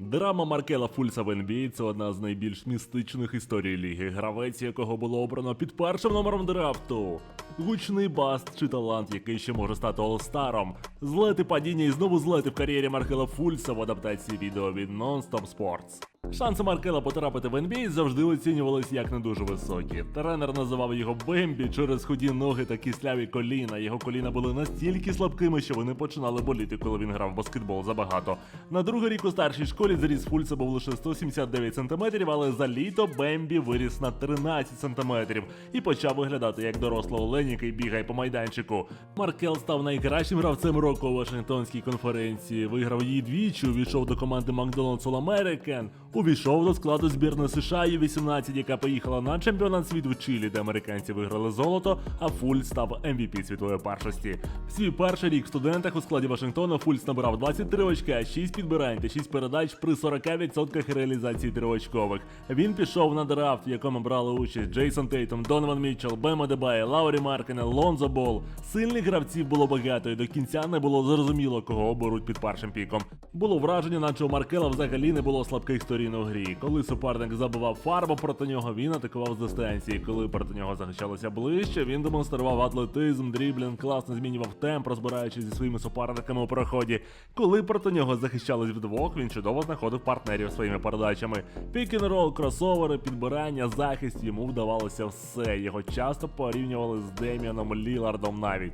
Драма Маркела Фульса в NBA – це одна з найбільш містичних історій ліги, гравець якого було обрано під першим номером драфту. Гучний баст чи талант, який ще може стати олстаром. Злети падіння і знову злети в кар'єрі Маркела Фульса в адаптації відео від Non-Stop Sports. Шанси Маркела потрапити в NBA завжди оцінювалися як не дуже високі. Тренер називав його Бембі через худі ноги та кисляві коліна. Його коліна були настільки слабкими, що вони починали боліти, коли він грав в баскетбол забагато. На другий рік у старшій школі зріс Фульса був лише 179 см, але за літо Бембі виріс на 13 см і почав виглядати як дорослий олень, який бігає по майданчику. Маркел став найкращим гравцем року у Вашингтонській конференції. Виграв її двічі, увійшов до команди McDonald's All увійшов до складу збірної США Ю-18, яка поїхала на чемпіонат світу в Чилі, де американці виграли золото, а Фульс став MVP світової першості. Свій перший рік в студентах у складі Вашингтона Фульс набрав 23 очка, 6 підбирань та 6 передач при 40% реалізації триочкових. Він пішов на драфт, в якому брали участь Джейсон Тейтом, Донован Мітчелл, Бема Дебай, Лаурі Маркене, Лонзо Бол. Сильних гравців було багато, і до кінця не було зрозуміло, кого оберуть під першим піком. Було враження, наче у Маркела взагалі не було слабких сторін у грі. Коли суперник забивав фарбу проти нього, він атакував з дистанції. Коли проти нього захищалося ближче, він демонстрував атлетизм, дріблінг, класно змінював темп, розбираючись зі своїми суперниками у проході. Коли проти нього захищались вдвох, він чудово знаходив партнерів своїми передачами. Пік-н-рол, кросовери, підбирання, захист йому вдавалося все. Його часто порівнювали з Деміаном Лілардом навіть.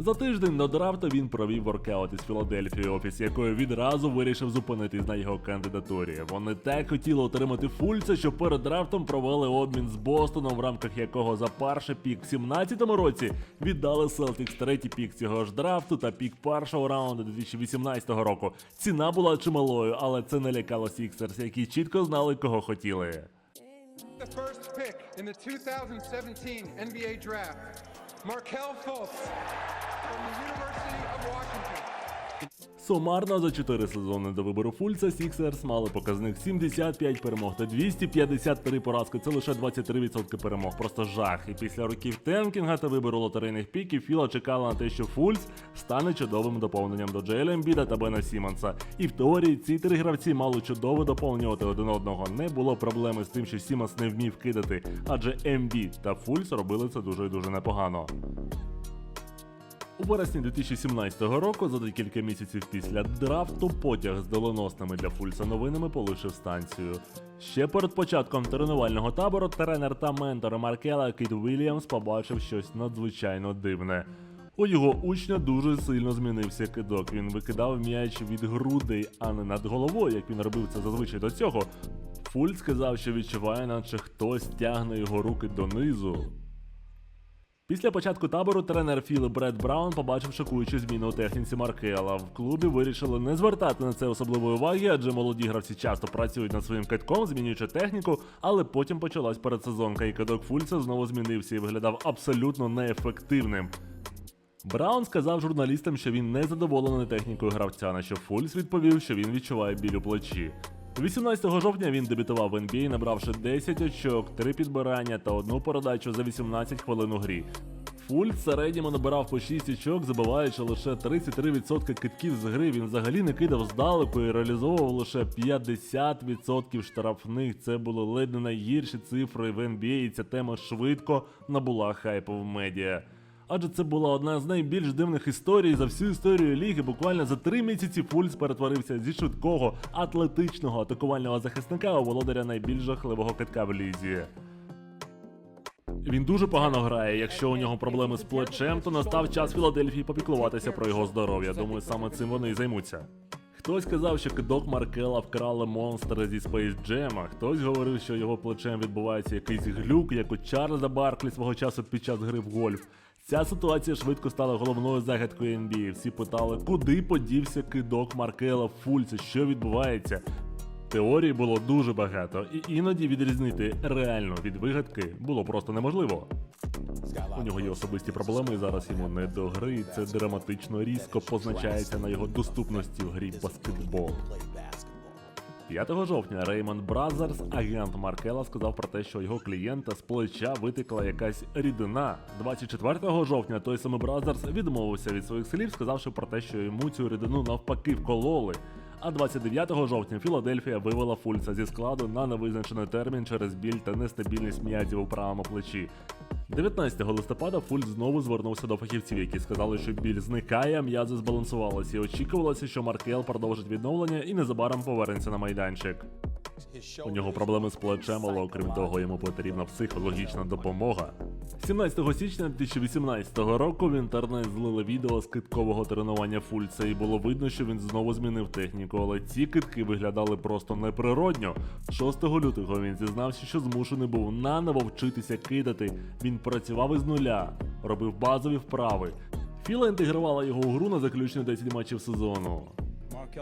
За тиждень до драфту він провів воркаут із Філадельфії, офіс якої відразу вирішив зупинитись на його кандидатурі. Вони так хотіли отримати Фульца, що перед драфтом провели обмін з Бостоном, в рамках якого за перший пік в 17-му році віддали Селтікс третій пік цього ж драфту та пік першого раунду 2018 року. Ціна була чималою, але це не лякало Сіксерс, які чітко знали, кого хотіли. The first pick in the 2017 NBA draft, Markel Fultz Сумарно за 4 сезони до вибору Фульца Сіксерс мали показник 75 перемог та 253 поразки. Це лише 23% перемог. Просто жах. І після років Тенкінга та вибору лотерейних піків Філа чекала на те, що Фульц стане чудовим доповненням до Джейла Ембіда та Бена Сімонса. І в теорії ці три гравці мали чудово доповнювати один одного. Не було проблеми з тим, що Сімонс не вмів кидати, адже Ембід та Фульц робили це дуже і дуже непогано. У вересні 2017 року, за декілька місяців після драфту, потяг з доленосними для Фульса новинами полишив станцію. Ще перед початком тренувального табору тренер та ментор Маркела Кіт Вільямс побачив щось надзвичайно дивне. У його учня дуже сильно змінився кидок. Він викидав м'яч від грудей, а не над головою, як він робив це зазвичай до цього. Фульц сказав, що відчуває, наче хтось тягне його руки донизу. Після початку табору тренер Філ Бред Браун побачив шокуючу зміну у техніці Маркела. В клубі вирішили не звертати на це особливої уваги, адже молоді гравці часто працюють над своїм китком, змінюючи техніку, але потім почалась передсезонка, і кидок Фульца знову змінився і виглядав абсолютно неефективним. Браун сказав журналістам, що він не задоволений технікою гравця, на що Фульс відповів, що він відчуває біль у плечі. 18 жовтня він дебютував в NBA, набравши 10 очок, 3 підбирання та одну передачу за 18 хвилин у грі. Фульц в середньому набирав по 6 очок, забиваючи лише 33% китків з гри. Він взагалі не кидав здалеку і реалізовував лише 50% штрафних. Це були ледь не найгірші цифри в NBA, і ця тема швидко набула хайпу в медіа. Адже це була одна з найбільш дивних історій за всю історію ліги. Буквально за три місяці Фульс перетворився зі швидкого атлетичного атакувального захисника у володаря найбільш жахливого китка в лізі. Він дуже погано грає. Якщо у нього проблеми з плечем, то настав час Філадельфії попіклуватися про його здоров'я. Думаю, саме цим вони і займуться. Хтось сказав, що кидок Маркела вкрали монстри зі Space Jam, а хтось говорив, що його плечем відбувається якийсь глюк, як у Чарльза Барклі свого часу під час гри в гольф. Ця ситуація швидко стала головною загадкою NBA. Всі питали, куди подівся кидок Маркела в що відбувається. Теорій було дуже багато, і іноді відрізнити реально від вигадки було просто неможливо. У нього є особисті проблеми, і зараз йому не до гри. Це драматично різко позначається на його доступності в грі баскетбол. 5 жовтня Raymond Бразерс, агент Маркела, сказав про те, що його клієнта з плеча витекла якась рідина. 24 жовтня той самий Бразерс відмовився від своїх слів, сказавши про те, що йому цю рідину навпаки вкололи. А 29 жовтня Філадельфія вивела Фульца зі складу на невизначений термін через біль та нестабільність м'язів у правому плечі. 19 листопада Фульц знову звернувся до фахівців, які сказали, що біль зникає, м'язи збалансувалися, і очікувалося, що Маркел продовжить відновлення і незабаром повернеться на майданчик. У нього проблеми з плечем, але окрім того, йому потрібна психологічна допомога. 17 січня 2018 року в інтернет злили відео з киткового тренування Фульца, і було видно, що він знову змінив техніку, але ці китки виглядали просто неприродньо. 6 лютого він зізнався, що змушений був наново вчитися кидати. Він працював із нуля, робив базові вправи. Філа інтегрувала його у гру на заключні 10 матчів сезону.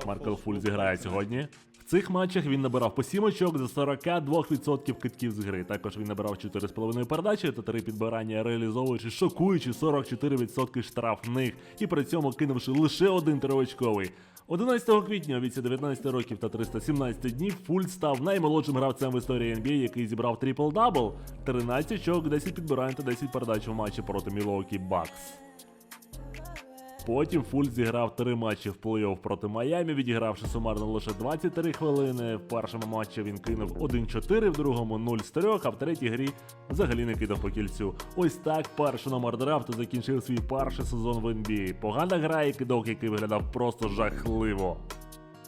Маркел Фуль зіграє сьогодні. Цих матчах він набирав по 7 очок за 42% китків з гри. Також він набирав 4,5 передачі та 3 підбирання, реалізовуючи шокуючі 44% штрафних і при цьому кинувши лише один триочковий. 11 квітня у віці 19 років та 317 днів Фуль став наймолодшим гравцем в історії NBA, який зібрав трипл-дабл, 13 очок, 10 підбирань та 10 передач у матчі проти Milwaukee Bucks. Потім Фуль зіграв три матчі в плей-офф проти Майамі, відігравши сумарно лише 23 хвилини. В першому матчі він кинув 1-4, в другому 0 з 3, а в третій грі взагалі не кидав по кільцю. Ось так перший номер драфту закінчив свій перший сезон в NBA. Погана гра і кидок, який виглядав просто жахливо.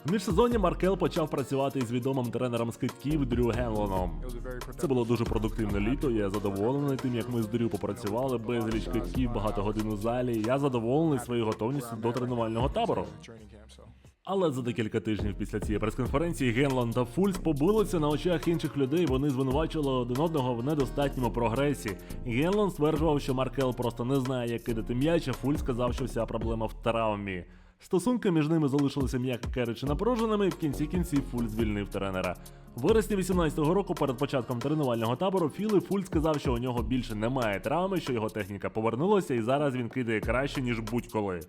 В міжсезонні Маркел почав працювати із відомим тренером з китків Дрю Генлоном. Це було дуже продуктивне літо. Я задоволений тим, як ми з Дрю попрацювали безліч китків, багато годин у залі. Я задоволений своєю готовністю до тренувального табору. Але за декілька тижнів після цієї прес-конференції Генланд та Фульц побилися на очах інших людей. Вони звинувачували один одного в недостатньому прогресі. Генланд стверджував, що Маркел просто не знає, як кидати м'яч, а Фульц сказав, що вся проблема в травмі. Стосунки між ними залишилися м'яко кажучи напруженими, і в кінці кінців Фуль звільнив тренера. В вересні 18-го року, перед початком тренувального табору, Філи Фуль сказав, що у нього більше немає травми, що його техніка повернулася, і зараз він кидає краще, ніж будь-коли.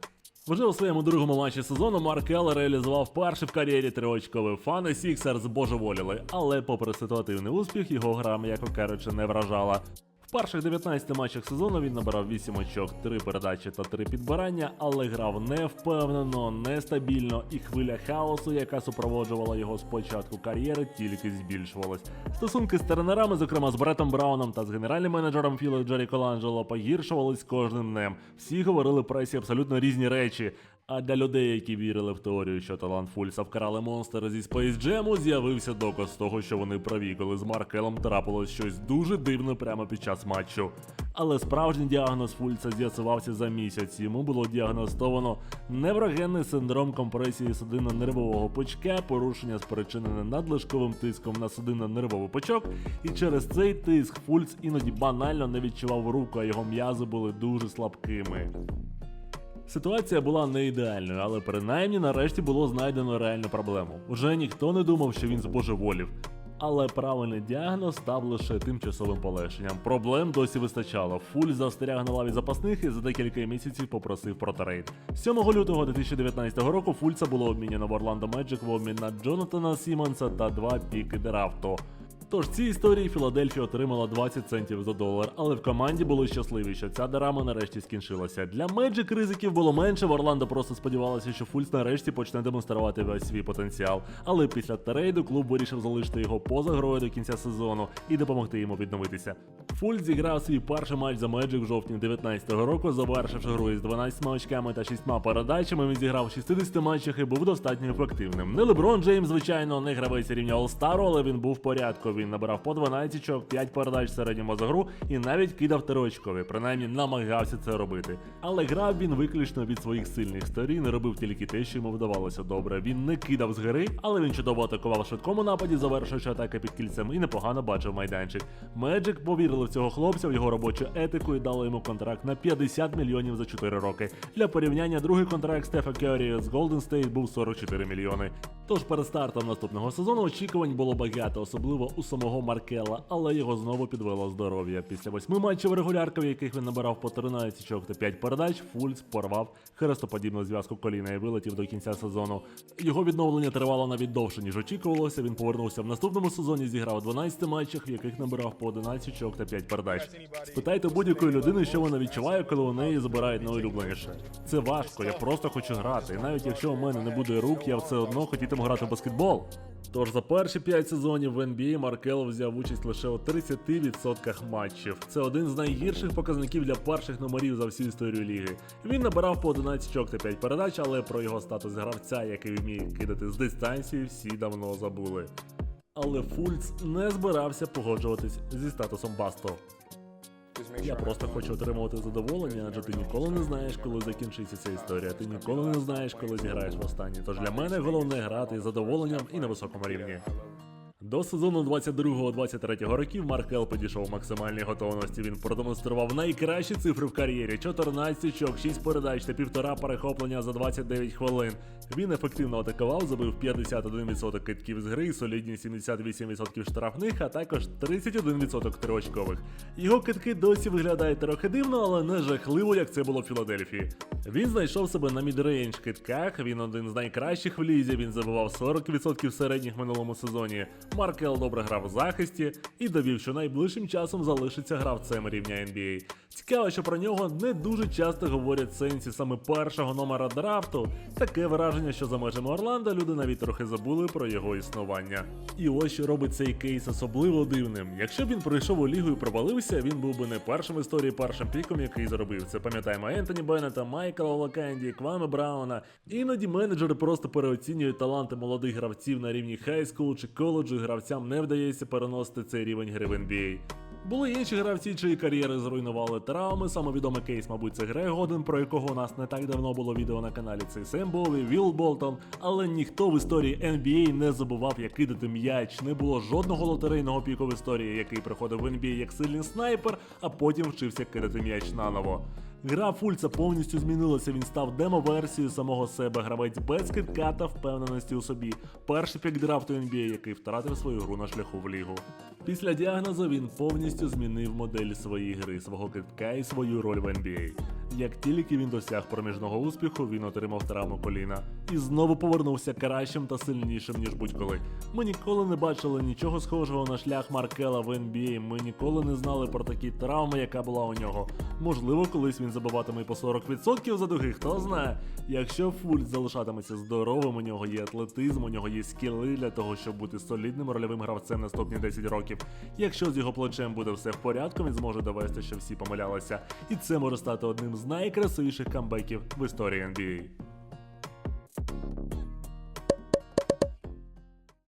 Вже у своєму другому матчі сезону Маркел реалізував перший в кар'єрі триочковий. Фани Сіксерс божеволіли, але попри ситуативний успіх, його гра, м'яко кажучи, не вражала. Перших 19 матчах сезону він набирав 8 очок, 3 передачі та 3 підбирання, але грав невпевнено, нестабільно, і хвиля хаосу, яка супроводжувала його з початку кар'єри, тільки збільшувалась. Стосунки з тренерами, зокрема з Бретом Брауном та з генеральним менеджером Філо Джері Коланджело, погіршувались кожним днем. Всі говорили пресі абсолютно різні речі. А для людей, які вірили в теорію, що талант Фульса вкрали монстри зі Space Jam, з'явився доказ того, що вони праві, коли з Маркелом трапилось щось дуже дивне прямо під час матчу. Але справжній діагноз Фульса з'ясувався за місяць. Йому було діагностовано неврогенний синдром компресії судинно-нервового почка, порушення спричинене надлишковим тиском на судинно-нервовий почок, і через цей тиск Фульц іноді банально не відчував руку, а його м'язи були дуже слабкими. Ситуація була не ідеальною, але принаймні нарешті було знайдено реальну проблему. Уже ніхто не думав, що він збожеволів. Але правильний діагноз став лише тимчасовим полегшенням. Проблем досі вистачало. Фуль застряг на лаві запасних і за декілька місяців попросив про трейд. 7 лютого 2019 року Фульца було обміняно в Орландо Меджик в обмін на Джонатана Сімонса та два піки драфту. Тож в цій історії Філадельфія отримала 20 центів за долар, але в команді були щасливі, що ця драма нарешті скінчилася. Для Меджик ризиків було менше. В Орландо просто сподівалася, що Фульс нарешті почне демонструвати весь свій потенціал. Але після трейду клуб вирішив залишити його поза грою до кінця сезону і допомогти йому відновитися. Фульс зіграв свій перший матч за Меджик в жовтні 19-го року, завершивши гру із 12 очками та 6 передачами. Він зіграв в 60 матчах і був достатньо ефективним. Не Леброн Джеймс, звичайно, не гравець рівня All-Star, але він був в. Він набирав по 12 очок, 5 передач в середньому за гру і навіть кидав триочкові, принаймні намагався це робити. Але грав він виключно від своїх сильних сторін, робив тільки те, що йому вдавалося добре. Він не кидав з гри, але він чудово атакував в швидкому нападі, завершуючи атаки під кільцем і непогано бачив майданчик. Меджик повірили в цього хлопця, в його робочу етику і дали йому контракт на 50 мільйонів за 4 роки. Для порівняння, другий контракт Стефа Керрі з Golden State був 44 мільйони. Тож перед стартом наступного сезону очікувань було багато, особливо у самого Маркела, але його знову підвело здоров'я. Після восьми матчів регулярки, в яких він набирав по 13 очок та 5 передач, Фульц порвав хрестоподібну зв'язку коліна і вилетів до кінця сезону. Його відновлення тривало навіть довше, ніж очікувалося. Він повернувся в наступному сезоні, зіграв 12 матчах, в яких набирав по 11 очок та 5 передач. Спитайте будь-якої людини, що вона відчуває, коли у неї забирають найулюбленіше. Це важко, я просто хочу грати. І навіть якщо у мене не буде рук, я все одно хотітиму грати в баскетбол. Тож за перші 5 сезонів в NBA Маркел взяв участь лише у 30% матчів. Це один з найгірших показників для перших номерів за всю історію ліги. Він набирав по 11 очок та 5 передач, але про його статус гравця, який вміє кидати з дистанції, всі давно забули. Але Фульц не збирався погоджуватись зі статусом Басто. Я просто хочу отримувати задоволення, адже ти ніколи не знаєш, коли закінчиться ця історія. Ти ніколи не знаєш, коли зіграєш востаннє. Тож для мене головне грати з задоволенням і на високому рівні. До сезону 22-23 років Маркел підійшов максимальній готовності. Він продемонстрував найкращі цифри в кар'єрі: 14 очок, 6 передач та півтора перехоплення за 29 хвилин. Він ефективно атакував, забив 51% китків з гри, солідні 78% штрафних, а також 31% триочкових. Його китки досі виглядають трохи дивно, але не жахливо, як це було в Філадельфії. Він знайшов себе на мідрейндж китках. Він один з найкращих в лізі. Він забивав 40% середніх в минулому сезоні. Маркел добре грав у захисті і довів, що найближчим часом залишиться гравцем рівня NBA. Цікаво, що про нього не дуже часто говорять в сенсі саме першого номера драфту. Таке враження, що за межами Орландо люди навіть трохи забули про його існування. І ось що робить цей кейс особливо дивним. Якщо б він прийшов у лігу і провалився, він був би не першим в історії першим піком, який заробив. Це пам'ятаємо Ентоні Беннета, Майкла Локенді, Кваме Брауна. Іноді менеджери просто переоцінюють таланти молодих гравців на рівні хайскул чи коледжу, гравцям не вдається переносити цей рівень гри в NBA. Були інші гравці, чиї кар'єри зруйнували травми. Самовідомий кейс, мабуть, це Грег Годен, про якого у нас не так давно було відео на каналі. Це Сем Бові, Вілл Болтон. Але ніхто в історії NBA не забував, як кидати м'яч. Не було жодного лотерейного піку в історії, який приходив в NBA як сильний снайпер, а потім вчився кидати м'яч наново. Гра Фульца повністю змінилася. Він став демо-версією самого себе. Гравець без китка та впевненості у собі. Перший пік драфту NBA, який втратив свою гру на шляху в лігу. Після діагнозу він повністю змінив модель своєї гри, свого китка і свою роль в NBA. Як тільки він досяг проміжного успіху, він отримав травму коліна і знову повернувся кращим та сильнішим ніж будь-коли. Ми ніколи не бачили нічого схожого на шлях Маркела в NBA. Ми ніколи не знали про такі травми, яка була у нього. Можливо, колись він забиватиме по 40% за дуги, хто знає. Якщо Фульц залишатиметься здоровим, у нього є атлетизм, у нього є скіли для того, щоб бути солідним рольовим гравцем наступні 10 років. Якщо з його плечем буде все в порядку, він зможе довести, що всі помилялися. І це може стати одним з найкрасивіших камбеків в історії NBA.